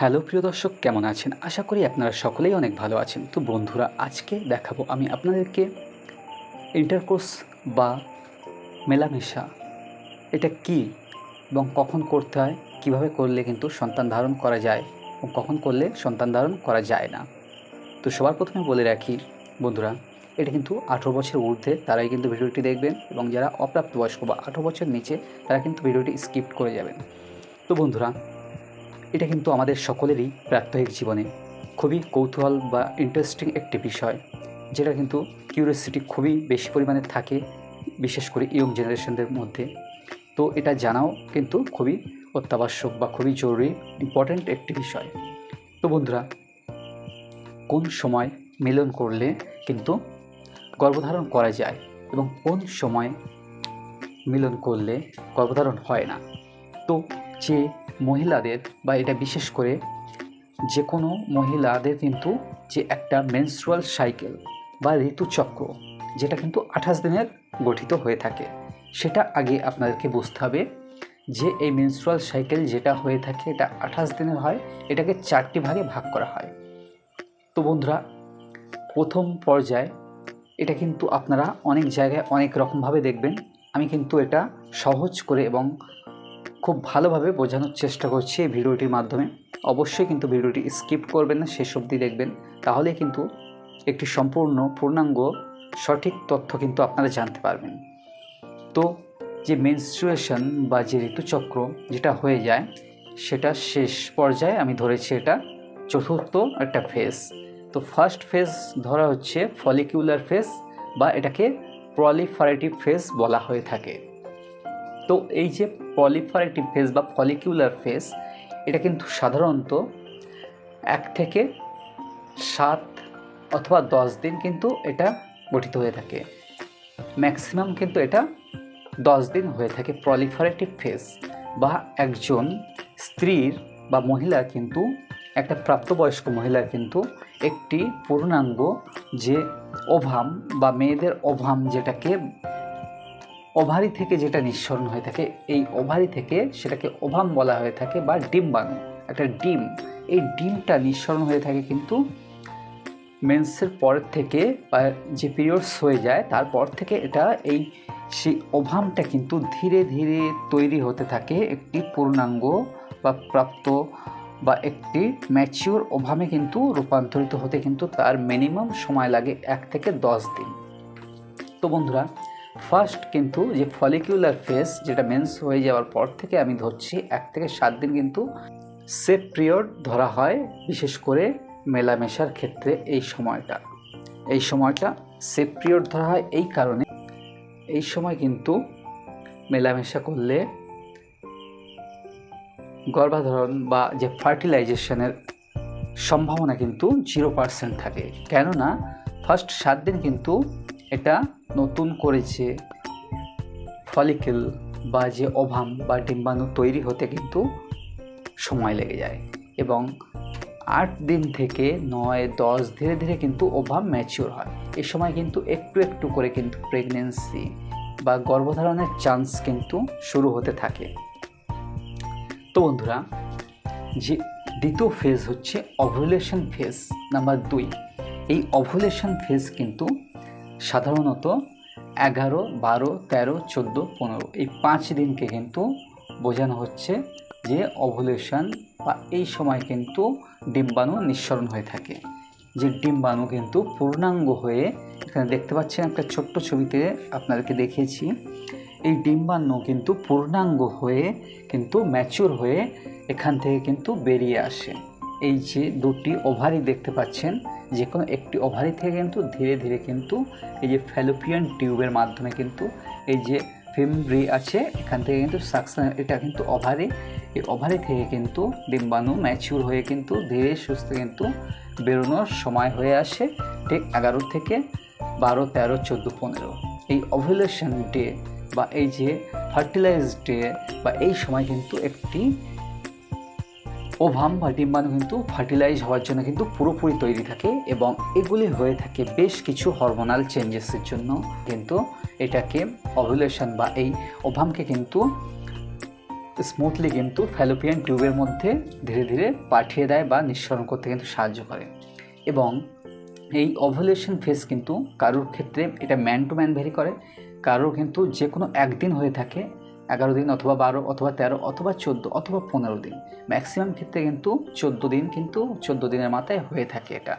Hello প্রিয় দর্শক, কেমন আছেন? আশা করি আপনারা সকলেই অনেক ভালো আছেন। তো বন্ধুরা, আজকে দেখাবো আমি আপনাদেরকে ইন্টারকোর্স বা মেলামেশা, এটা কি এবং কখন করতে হয়, কীভাবে করলে কিন্তু সন্তান ধারণ করা যায় এবং কখন করলে সন্তান ধারণ করা যায় না। তো সবার প্রথমে বলে রাখি, বন্ধুরা, এটা কিন্তু আঠেরো বছর ঊর্ধ্বে তারাই কিন্তু ভিডিওটি দেখবেন এবং যারা অপ্রাপ্তবয়স্ক বা আঠেরো বছর নিচে তারা কিন্তু ভিডিওটি স্কিপ করে যাবেন। তো বন্ধুরা এটা কিন্তু আমাদের সকলেরই প্রাত্যহিক জীবনে খুবই কৌতূহল বা ইন্টারেস্টিং একটি বিষয়, যেটা কিন্তু কিউরিয়াসিটি খুবই বেশি পরিমাণে থাকে, বিশেষ করে ইয়ং জেনারেশনদের মধ্যে। তো এটা জানাও কিন্তু খুবই অত্যাবশ্যক বা খুবই জরুরি ইম্পর্ট্যান্ট একটি বিষয়। তো বন্ধুরা, কোন সময় মিলন করলে কিন্তু গর্ভধারণ করা যায় এবং কোন সময় মিলন করলে গর্ভধারণ হয় না? তো যে মহিলাদের, বা এটা বিশেষ করে যে কোনো মহিলাদের কিন্তু যে একটা মেনস্ট্রুয়াল সাইকেল বা ঋতুচক্র, যেটা কিন্তু আঠাশ দিনের গঠিত হয়ে থাকে। সেটা আগে আপনাদেরকে বুঝতে হবে যে এই মেনস্ট্রুয়াল সাইকেল যেটা হয়ে থাকে, এটা আঠাশ দিনের হয়, এটাকে চারটি ভাগে ভাগ করা হয়। তো বন্ধুরা, প্রথম পর্যায়ে, এটা কিন্তু আপনারা অনেক জায়গায় অনেক রকমভাবে দেখবেন। আমি কিন্তু এটা সহজ করে এবং খুব ভালোভাবে বোঝানোর চেষ্টা করছি এই ভিডিওটির মাধ্যমে। অবশ্যই কিন্তু ভিডিওটি স্কিপ করবেন না, শেষ অবধি দেখবেন। তাহলে কিন্তু একটি সম্পূর্ণ পূর্ণাঙ্গ, সঠিক তথ্য কিন্তু আপনারা জানতে পারবেন। তো যে মেনস্ট্রুয়েশন বা যে ঋতুচক্র যেটা হয়ে যায়, সেটা শেষ পর্যায়ে আমি ধরেছি এটা চতুর্থ একটা ফেজ তো ফার্স্ট ফেজ ধরা হচ্ছে ফলিকিউলার ফেজ বা এটাকে প্রলিফারেটিভ ফেজ বলা হয়ে থাকে। তো এই যে পলিফারেটিভ ফেজ বা ফলিকিউলার ফেজ এটা কিন্তু সাধারণত এক থেকে সাত অথবা দশ দিন কিন্তু এটা গঠিত হয়ে থাকে। ম্যাক্সিমাম কিন্তু এটা দশ দিন হয়ে থাকে প্রলিফারেটিভ ফেজ বা একজন স্ত্রীর বা মহিলার কিন্তু, একটা প্রাপ্তবয়স্ক মহিলার কিন্তু একটি পূর্ণাঙ্গ যে ওভাম বা মেয়েদের ওভাম যেটাকে ওভারি থেকে যেটা নিঃসরণ হয়ে থাকে, এই ওভারি থেকে সেটাকে ওভাম বলা হয়ে থাকে বা ডিম্বাণু একটা ডিম, এই ডিমটা নিঃসরণ হয়ে থাকে কিন্তু মেন্সের পরের থেকে বা যে পিরিয়ডস হয়ে যায়, তারপর থেকে এটা এই সেই ওভামটা কিন্তু ধীরে ধীরে তৈরি হতে থাকে একটি পূর্ণাঙ্গ বা প্রাপ্ত বা একটি ম্যাচিওর ওভামে কিন্তু রূপান্তরিত হতে কিন্তু তার মিনিমাম সময় লাগে এক থেকে দশ দিন। তো বন্ধুরা ফার্স্ট কিন্তু যে ফলিকিউলার ফেস যেটা মেন্স হয়ে যাওয়ার পর থেকে আমি ধরছি, এক থেকে সাত দিন কিন্তু সেফ পিরিয়ড ধরা হয়, বিশেষ করে মেলামেশার ক্ষেত্রে এই সময়টা। এই সময়টা সেফ পিরিয়ড ধরা হয় এই কারণে, এই সময় কিন্তু মেলামেশা করলে গর্ভাধারণ বা যে ফার্টিলাইজেশনের সম্ভাবনা কিন্তু জিরো পার্সেন্ট থাকে। কেননা ফার্স্ট সাত দিন কিন্তু এটা নতুন করে যে ফলিকেল বা যে অভাম বা ডিম্বাণু তৈরি হতে কিন্তু সময় লেগে যায় এবং আট দিন থেকে নয়, দশ ধীরে ধীরে কিন্তু ওভাম ম্যাচিওর হয়। এ সময় কিন্তু একটু একটু করে কিন্তু প্রেগনেন্সি বা গর্ভধারণের চান্স কিন্তু শুরু হতে থাকে। তো বন্ধুরা, যে দ্বিতীয় ফেজ হচ্ছে অভুলেশন ফেজ নাম্বার দুই। এই অভুলেশন ফেজ কিন্তু সাধারণত এগারো, বারো, তেরো, চোদ্দ, পনেরো এই পাঁচ দিনকে কিন্তু বোঝানো হচ্ছে যে অভুলেশন বা এই সময় কিন্তু ডিম্বাণু নিঃসরণ হয়ে থাকে। যে ডিম্বাণু কিন্তু পূর্ণাঙ্গ হয়ে এখানে দেখতে পাচ্ছেন একটা ছোট্ট ছবিতে আপনাদেরকে দেখিয়েছি। এই ডিম্বাণু কিন্তু পূর্ণাঙ্গ হয়ে কিন্তু ম্যাচুর হয়ে এখান থেকে কিন্তু বেরিয়ে আসে। এই যে দুটি ওভারি দেখতে পাচ্ছেন যে কোনো একটি ওভারি থেকে কিন্তু ধীরে ধীরে কিন্তু এই যে ফ্যালোপিয়ান টিউবের মাধ্যমে কিন্তু এই যে ফিমব্রি আছে, এখান থেকে কিন্তু সাকশন এটা কিন্তু ওভারি এই ওভারি থেকে কিন্তু ডিম্বাণু ম্যাচিউর হয়ে কিন্তু ধীরে সুস্থ কিন্তু বেরোনোর সময় হয়ে আসে, ঠিক এগারো থেকে বারো, তেরো, চোদ্দ, পনেরো। এই ওভুলেশন ডে বা এই যে ফার্টিলাইজ ডে বা এই সময় কিন্তু একটি ওভাম বা ডিম্বাণু কিন্তু ফার্টিলাইজ হওয়ার জন্য কিন্তু পুরোপুরি তৈরি থাকে এবং এগুলি হয়ে থাকে বেশ কিছু হরমোনাল চেঞ্জেসের জন্য। কিন্তু এটাকে অভুলেশন বা এই ওভামকে কিন্তু স্মুথলি কিন্তু ফ্যালোপিয়ান টিউবের মধ্যে ধীরে ধীরে পাঠিয়ে দেয় বা নিঃসরণ করতে কিন্তু সাহায্য করে। এবং এই ওভুলেশন ফেস কিন্তু কারোর ক্ষেত্রে এটা ম্যান টু ম্যান ভেরি করে। কারোর কিন্তু যে কোনো একদিন হয়ে থাকে এগারো দিন অথবা বারো অথবা তেরো অথবা চোদ্দ অথবা পনেরো দিন। ম্যাক্সিমাম ক্ষেত্রে কিন্তু চোদ্দ দিন কিন্তু চোদ্দ দিনের মাথায় হয়ে থাকে এটা।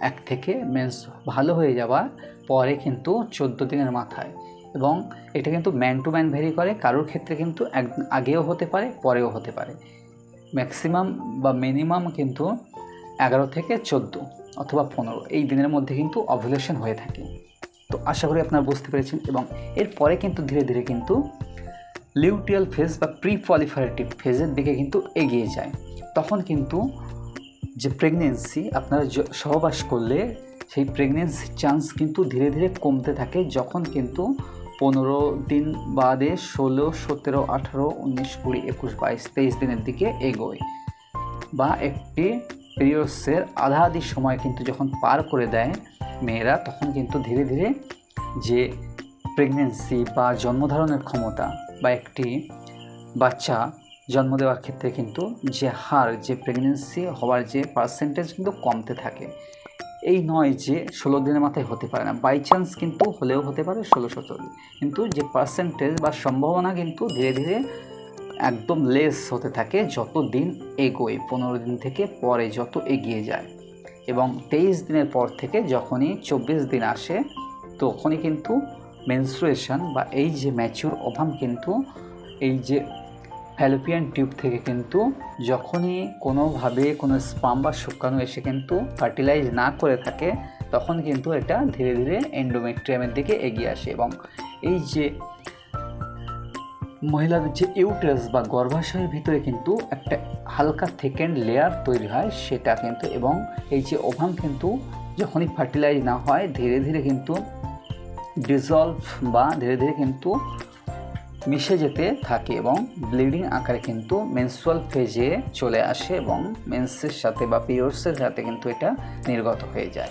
এক থেকে মেন্স ভালো হয়ে যাওয়ার পরে কিন্তু চোদ্দ দিনের মাথায়। এবং এটা কিন্তু ম্যান টু ম্যান ভেরি করে, কারোর ক্ষেত্রে কিন্তু এক আগেও হতে পারে, পরেও হতে পারে। ম্যাক্সিমাম বা মিনিমাম কিন্তু এগারো থেকে চোদ্দ অথবা পনেরো এই দিনের মধ্যে কিন্তু অভুলেশন হয়ে থাকে। তো আশা করি আপনারা বুঝতে পেরেছেন এবং এরপরে কিন্তু ধীরে ধীরে কিন্তু লিউটিয়াল ফেজ বা প্রি পলিফারেটিভ ফেজের দিকে কিন্তু এগিয়ে যায়। তখন কিন্তু যে প্রেগনেন্সি আপনারা সহবাস করলে সেই প্রেগনেন্সির চান্স কিন্তু ধীরে ধীরে কমতে থাকে যখন কিন্তু পনেরো দিন বাদে ষোলো, সতেরো, আঠারো, উনিশ, কুড়ি, একুশ, বাইশ, তেইশ দিনের দিকে এগোয় বা একটি পিরিয়ডসের আধা আধি সময় কিন্তু যখন পার করে দেয় মেয়েরা, তখন কিন্তু ধীরে ধীরে যে প্রেগনেন্সি বা জন্মধারণের ক্ষমতা বা একটি বাচ্চা জন্ম দেওয়ার ক্ষেত্রে কিন্তু যে হার, যে প্রেগনেন্সি হওয়ার যে পার্সেন্টেজ কিন্তু কমতে থাকে। এই নয় যে ষোলো দিনের মাথায় হতে পারে না। বাই চান্স কিন্তু হলেও হতে পারে ষোলো সতেরো কিন্তু যে পার্সেন্টেজ বা সম্ভাবনা কিন্তু ধীরে ধীরে একদম লেস হতে থাকে যত দিন এগোয়, পনেরো দিন থেকে পরে যত এগিয়ে যায়। এবং তেইশ দিনের পর থেকে যখনই চব্বিশ দিন আসে, তখনই কিন্তু মেনস্ট্রুয়েশন বা এই যে ম্যাচিউর ওভাম কিন্তু এই যে ফ্যালোপিয়ান টিউব থেকে কিন্তু যখনই কোনোভাবে কোনো স্পাম বা শুকানো এসে কিন্তু ফার্টিলাইজ না করে থাকে, তখন কিন্তু এটা ধীরে ধীরে এন্ডোমেট্রিয়ামের দিকে এগিয়ে আসে এবং এই যে মহিলাদের যে ইউটেরাস বা গর্ভাশয়ের ভিতরে কিন্তু একটা হালকা থেকেন্ড লেয়ার তৈরি হয় সেটা কিন্তু এবং এই যে ওভাম কিন্তু যখনই ফার্টিলাইজ না হয়, ধীরে ধীরে কিন্তু ডিজলভ বা ধীরে ধীরে কিন্তু মিশে যেতে থাকে এবং ব্লিডিং আকারে কিন্তু মেন্সুয়াল ফেজে চলে আসে এবং মেন্সের সাথে বা পিরিয়ডসের সাথে কিন্তু এটা নির্গত হয়ে যায়।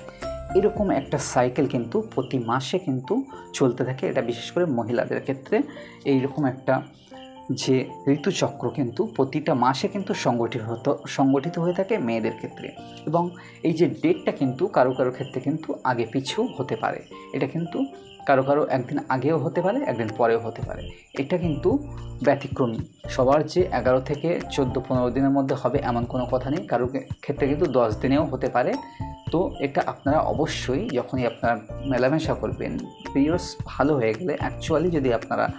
এরকম একটা সাইকেল কিন্তু প্রতি মাসে কিন্তু চলতে থাকে। এটা বিশেষ করে মহিলাদের ক্ষেত্রে এইরকম একটা যে ঋতুচক্র কিন্তু প্রতিটা মাসে কিন্তু সংগঠিত হতো, সংগঠিত হয়ে থাকে মেয়েদের ক্ষেত্রে। এবং এই যে ডেটটা কিন্তু কারও কারও ক্ষেত্রে কিন্তু আগে পিছু হতে পারে। এটা কিন্তু কারও কারও একদিন আগেও হতে পারে, একদিন পরেও হতে পারে। এটা কিন্তু ব্যতিক্রমী। সবার যে এগারো থেকে চোদ্দ, পনেরো দিনের মধ্যে হবে এমন কোনো কথা নেই। কারও ক্ষেত্রে কিন্তু দশ দিনেও হতে পারে। তো এটা আপনারা অবশ্যই যখনই আপনারা মেলামেশা করবেন পিরিয়ডস ভালো হয়ে গেলে অ্যাকচুয়ালি যদি আপনারা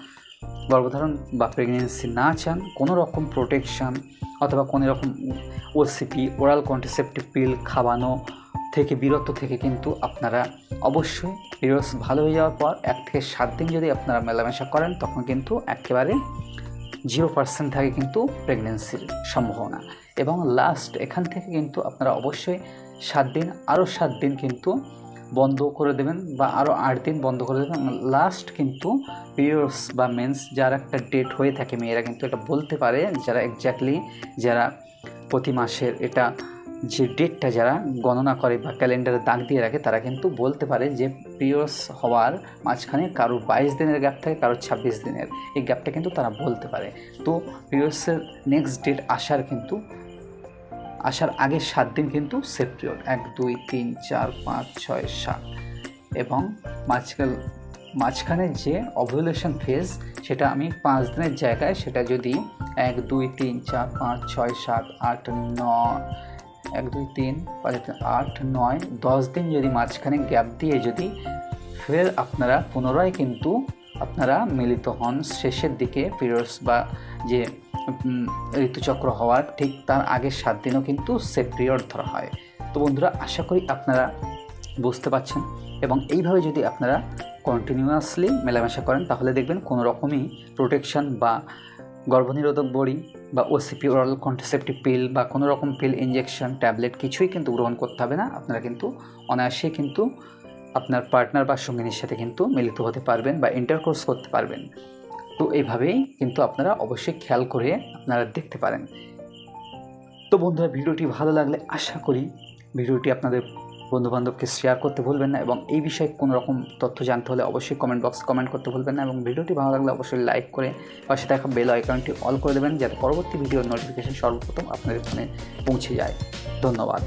গর্ভধারণ বা প্রেগনেন্সি না চান, কোনো রকম প্রোটেকশান অথবা কোনো রকম ওসিপি ওরাল কন্ট্রাসেপটিভ পিল খাওয়ানো থেকে বিরত থেকে কিন্তু আপনারা অবশ্যই পিরিয়ডস ভালো হয়ে যাওয়ার পর এক থেকে সাত দিন যদি আপনারা মেলামেশা করেন, তখন কিন্তু একেবারে জিরো পার্সেন্ট থাকে কিন্তু প্রেগনেন্সির সম্ভাবনা। এবং লাস্ট এখান থেকে কিন্তু আপনারা অবশ্যই সাত দিন, আরও সাত দিন কিন্তু বন্ধ করে দেবেন বা আরও আট দিন বন্ধ করে দেবেন। লাস্ট কিন্তু পিরিয়ডস বা মেন্স যার একটা ডেট হয়ে থাকে, মেয়েরা কিন্তু এটা বলতে পারে যারা এক্স্যাক্টলি যারা প্রতি মাসের এটা যে ডেটটা যারা গণনা করে বা ক্যালেন্ডারে দাগ দিয়ে রাখে, তারা কিন্তু বলতে পারে যে পিরিয়ডস হওয়ার মাঝখানে কারও বাইশ দিনের গ্যাপ থাকে, কারও ছাব্বিশ দিনের। এই গ্যাপটা কিন্তু তারা বলতে পারে। তো পিরিয়ডসের নেক্সট ডেট আসার কিন্তু আসার আগে সাত দিন কিন্তু সেফ পিরিয়ড এক, দুই, তিন, চার, পাঁচ, ছয়, সাত। এবং মাঝখান, মাঝখানে যে অভুলেশন ফেজ সেটা আমি পাঁচ দিনের জায়গায় সেটা যদি এক, দুই, তিন, চার, পাঁচ, ছয়, সাত, আট, নয়, এক, দুই, তিন, পাঁচ আট, নয়, দশ দিন যদি মাঝখানে গ্যাপ দিয়ে যদি ফের আপনারা পুনরায় কিন্তু আপনারা মিলিত হন শেষের দিকে পিরিয়ডস বা যে ঋতুচক্র হওয়ার ঠিক তার আগের সাত দিনও কিন্তু সেফ পিরিয়ড ধরা হয়। তো বন্ধুরা, আশা করি আপনারা বুঝতে পারছেন এবং এইভাবে যদি আপনারা কন্টিনিউয়াসলি মেলামেশা করেন, তাহলে দেখবেন কোনো রকমই প্রোটেকশন বা গর্ভনিরোধক বড়ি বা ওসিপি ওরাল কন্ট্রাসেপটিভ পিল বা কোনো রকম পিল ইঞ্জেকশন ট্যাবলেট কিছুই কিন্তু গ্রহণ করতে হবে না। আপনারা কিন্তু অনায়াসে কিন্তু আপনার পার্টনার বা সঙ্গিনীর সাথে কিন্তু মিলিত হতে পারবেন বা ইন্টারকোর্স করতে পারবেন। তো এইভাবেই কিন্তু আপনারা অবশ্যই খেয়াল করে আপনারা দেখতে পারেন। তো বন্ধুরা, ভিডিওটি ভালো লাগলে আশা করি ভিডিওটি আপনাদের বন্ধুবান্ধবকে শেয়ার করতে ভুলবেন না এবং এই বিষয়ে কোনো রকম তথ্য জানতে হলে অবশ্যই কমেন্ট বক্স কমেন্ট করতে ভুলবেন না এবং ভিডিওটি ভালো লাগলে অবশ্যই লাইক করে পাশে থাকা বেল আইকনটি অল করে দেবেন যাতে পরবর্তী ভিডিওর নোটিফিকেশন সর্বপ্রথম আপনাদের ফোনে পৌঁছে যায়। ধন্যবাদ।